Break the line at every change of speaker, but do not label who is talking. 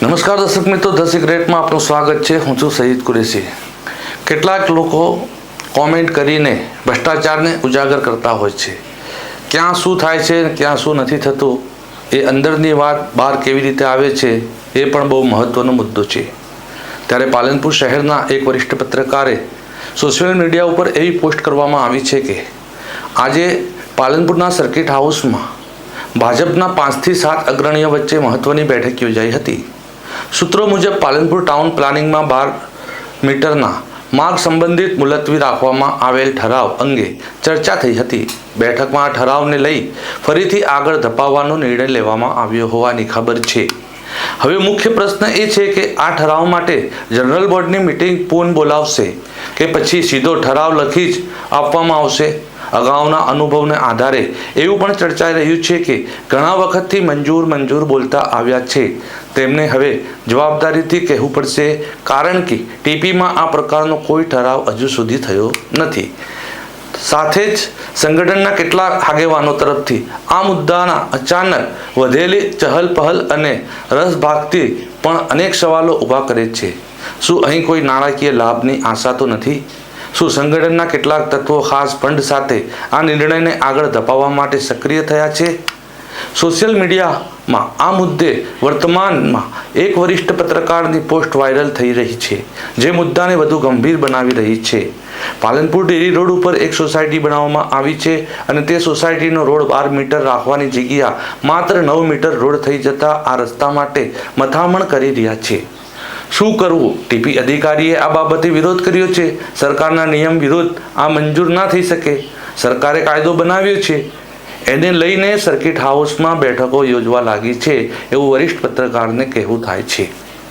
નમસ્કાર દર્શક મિત્રો ધ સિક્રેટમાં આપનું સ્વાગત છે. હું છું સહીદ કુરેશી. કેટલાક લોકો કોમેન્ટ કરીને ભ્રષ્ટાચારને ઉજાગર કરતા હોય છે. ક્યાં શું થાય છે ક્યાં શું નથી થતું, એ અંદરની વાત બહાર કેવી રીતે આવે છે, એ પણ બહુ મહત્ત્વનો મુદ્દો છે. ત્યારે પાલનપુર શહેરના એક વરિષ્ઠ પત્રકારે સોશિયલ મીડિયા ઉપર એવી પોસ્ટ કરવામાં આવી છે કે, આજે પાલનપુરના સર્કિટ હાઉસમાં ભાજપના પાંચથી સાત અગ્રણીઓ વચ્ચે મહત્ત્વની બેઠક યોજાઈ હતી. સૂત્રો મુજબ પાલનપુર ટાઉન પ્લાનિંગમાં બાર મીટરના માર્ગ સંબંધિત મુલતવી રાખવામાં આવેલ ઠરાવ અંગે ચર્ચા થઈ હતી. બેઠકમાં આ ઠરાવને લઈ ફરીથી આગળ ધપાવવાનો નિર્ણય લેવામાં આવ્યો હોવાની ખબર છે. હવે મુખ્ય પ્રશ્ન એ છે કે આ ઠરાવ માટે જનરલ બોર્ડની મિટિંગ પૂન બોલાવશે કે પછી સીધો ઠરાવ લખી જ આપવામાં આવશે? અગાઉના અનુભવને આધારે એવું પણ ચર્ચાઈ રહ્યું છે કે ઘણા વખતથી મંજૂર મંજૂર બોલતા આવ્યા છે. તેમને હવે જવાબદારીથી કહેવું પડશે, કારણ કે ટીપીમાં આ પ્રકારનો કોઈ ઠરાવ હજુ સુધી થયો નથી. સાથે જ સંગઠનના કેટલાક આગેવાનો તરફથી આ મુદ્દાના અચાનક વધેલી ચહલપહલ અને રસભાગથી પણ અનેક સવાલો ઊભા કરે છે. શું અહીં કોઈ નાણાકીય લાભની આશા તો નથી? શું સંગઠનના કેટલાક તત્વો ખાસ ફંડ સાથે આ નિર્ણયને આગળ ધપાવવા માટે સક્રિય થયા છે? સોશિયલ મીડિયામાં આ મુદ્દે વર્તમાનમાં એક વરિષ્ઠ પત્રકારની પોસ્ટ વાયરલ થઈ રહી છે, જે મુદ્દાને વધુ ગંભીર બનાવી રહી છે. પાલનપુર ડેરી રોડ ઉપર એક સોસાયટી બનાવવામાં આવી છે અને તે સોસાયટીનો રોડ બાર મીટર રાખવાની જગ્યા માત્ર નવ મીટર રોડ થઈ જતા આ રસ્તા માટે મથામણ કરી રહ્યા છે. શું કરવું? ટીપી અધિકારીએ આ બાબતે વિરોધ કર્યો છે. સરકારના નિયમ વિરુદ્ધ આ મંજૂર ના થઈ શકે. સરકારે કાયદો બનાવ્યો છે. એને લઈને સર્કિટ હાઉસમાં બેઠકો યોજવા લાગી છે. એવું વરિષ્ઠ પત્રકારને કહેવું થાય છે.